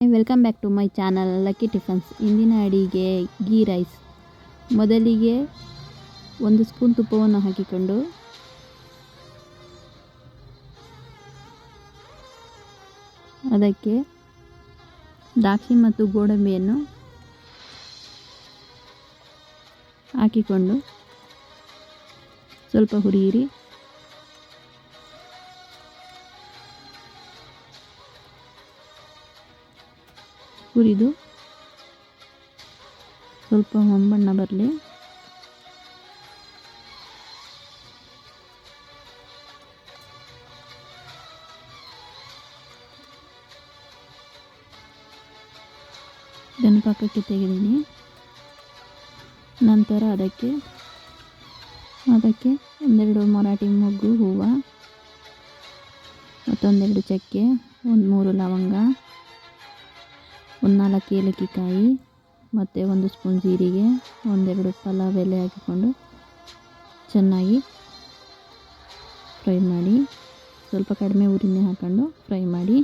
Welcome back to my channel lucky tiffins ಇಂದಿನ ಅಡಿಗೆ ghee rice ಮೊದಲಿಗೆ ಒಂದು ಸ್ಪೂನ್ ತುಪ್ಪವನ್ನು ಹಾಕಿಕೊಂಡು ಅದಕ್ಕೆ ದ್ರಾಕ್ಷಿ ಮತ್ತು ಗೋಡಂಬಿಯನ್ನು ಹಾಕಿಕೊಂಡು ಸ್ವಲ್ಪ ಹುರಿಯಿರಿ. ಹುರಿದು ಸ್ವಲ್ಪ ಹೊಂಬಣ್ಣ ಬರಲಿ. ಇದನ್ನು ಪಕ್ಕಕ್ಕೆ ತೆಗೆದೀನಿ ನಂತರ ಅದಕ್ಕೆ ಅದಕ್ಕೆ ಒಂದೆರಡು ಮರಾಠಿ ಮೊಗ್ಗು, ಹೂವು, ಮತ್ತೊಂದೆರಡು ಚಕ್ಕೆ, ಒಂದು ಮೂರು ಲವಂಗ. ಒಂದು ನಾಲ್ಕು ಏಲಕ್ಕಿ ಕಾಯಿ ಮತ್ತು ಒಂದು ಸ್ಪೂನ್ ಜೀರಿಗೆ, ಒಂದೆರಡು ಪಲಾವ್ ಎಲೆ ಹಾಕಿಕೊಂಡು ಚೆನ್ನಾಗಿ ಫ್ರೈ ಮಾಡಿ, ಸ್ವಲ್ಪ ಕಡಿಮೆ ಉರಿನೇ ಹಾಕ್ಕೊಂಡು ಫ್ರೈ ಮಾಡಿ,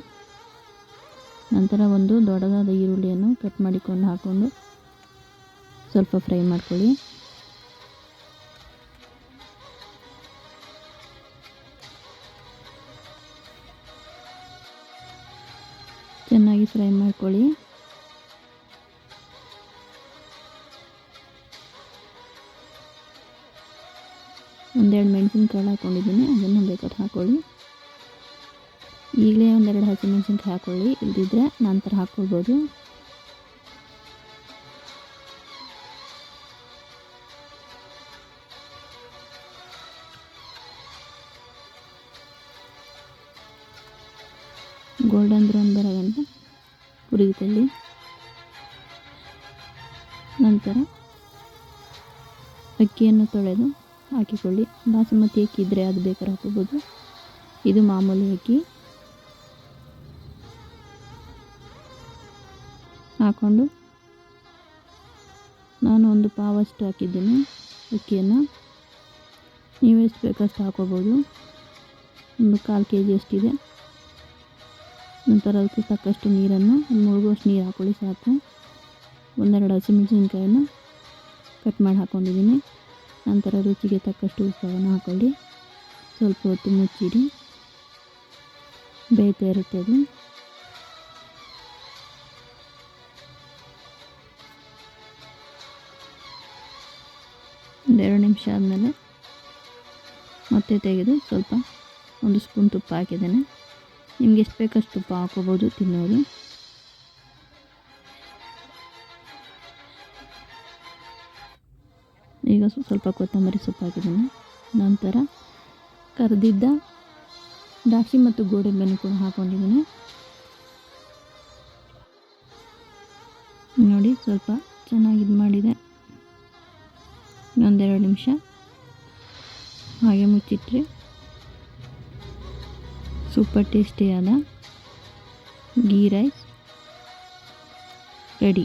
ನಂತರ ಒಂದು ದೊಡ್ಡದಾದ ಈರುಳ್ಳಿಯನ್ನು ಕಟ್ ಮಾಡಿಕೊಂಡು ಹಾಕ್ಕೊಂಡು ಸ್ವಲ್ಪ ಫ್ರೈ ಮಾಡ್ಕೊಳ್ಳಿ. ಚೆನ್ನಾಗಿ ಫ್ರೈ ಮಾಡ್ಕೊಳ್ಳಿ. ಒಂದೆರಡು ಮೆಣಸಿನ್ಕಾಳು ಹಾಕ್ಕೊಂಡಿದ್ದೀನಿ ಅದನ್ನು ಬೇಕಾದ್ರೆ ಹಾಕ್ಕೊಳ್ಳಿ ಈಗಲೇ ಒಂದೆರಡು ಹಸಿಮೆಣಸಿನ್ಕಾಯಿ ಹಾಕ್ಕೊಳ್ಳಿ ಇಲ್ದಿದ್ರೆ ನಂತರ ಹಾಕ್ಕೊಳ್ಬೋದು. ಗೋಲ್ಡನ್ ಬ್ರೌನ್ ಬರೋದಂತ ಗಂಟ ಹುರಿದುಕೊಳ್ಳಿ ನಂತರ ಅಕ್ಕಿಯನ್ನು ತೊಳೆದು ಹಾಕಿಕೊಳ್ಳಿ ಬಾಸುಮತಿ ಅಕ್ಕಿ ಇದ್ದರೆ ಅದು ಬೇಕಾದ್ರೆ ಹಾಕೋಬೋದು. ಇದು ಮಾಮೂಲಿ ಅಕ್ಕಿ. ಹಾಕ್ಕೊಂಡು ನಾನು ಒಂದು ಪಾವಷ್ಟು ಹಾಕಿದ್ದೀನಿ ಅಕ್ಕಿಯನ್ನು. ನೀವೆಷ್ಟು ಬೇಕಷ್ಟು ಹಾಕೋಬೋದು. ಒಂದು ಕಾಲು ಕೆ ಜಿ ಅಷ್ಟಿದೆ. ನಂತರ ಅದಕ್ಕೆ ತಕ್ಕಷ್ಟು ನೀರನ್ನು ಮುಳುಗುವಷ್ಟು ನೀರು ಹಾಕ್ಕೊಳ್ಳಿ ಸಾಕು. ಒಂದೆರಡು ಹಸಿಮೆಣಸಿನ್ಕಾಯನ್ನು ಕಟ್ ಮಾಡಿ ಹಾಕ್ಕೊಂಡಿದ್ದೀನಿ ನಂತರ ರುಚಿಗೆ ತಕ್ಕಷ್ಟು ಉಪ್ಪನ್ನು ಹಾಕೊಳ್ಳಿ. ಸ್ವಲ್ಪ ಹೊತ್ತು ಮುಚ್ಚಿಡಿ. ಬೇಯ್ತಾ ಇರುತ್ತೆ ಅದು ಒಂದೆರಡು ನಿಮಿಷ ಆದಮೇಲೆ ಮತ್ತೆ ತೆಗೆದು ಸ್ವಲ್ಪ ಒಂದು ಸ್ಪೂನ್ ತುಪ್ಪ ಹಾಕಿದ್ದೇನೆ. ನಿಮ್ಗೆ ಎಷ್ಟು ಬೇಕಷ್ಟು ತುಪ್ಪ ಹಾಕೋಬೋದು ತಿನ್ನೋದು. ಈಗ ಸ್ವಲ್ಪ ಕೊತ್ತಂಬರಿ ಸೊಪ್ಪು ಹಾಕಿದ್ದೀನಿ. ನಂತರ ಕರೆದಿದ್ದ ದ್ರಾಕ್ಷಿ ಮತ್ತು ಗೋಡಂಬಿಯನ್ನು ಕೂಡ ಹಾಕ್ಕೊಂಡಿದ್ದೀನಿ ನೋಡಿ, ಸ್ವಲ್ಪ ಚೆನ್ನಾಗಿ ಇದು ಮಾಡಿದೆ. ಒಂದೆರಡು ನಿಮಿಷ ಹಾಗೆ ಮುಚ್ಚಿಟ್ರಿ ಸೂಪರ್ ಟೇಸ್ಟಿಯಾದ ಗೀ ರೈಸ್ ರೆಡಿ.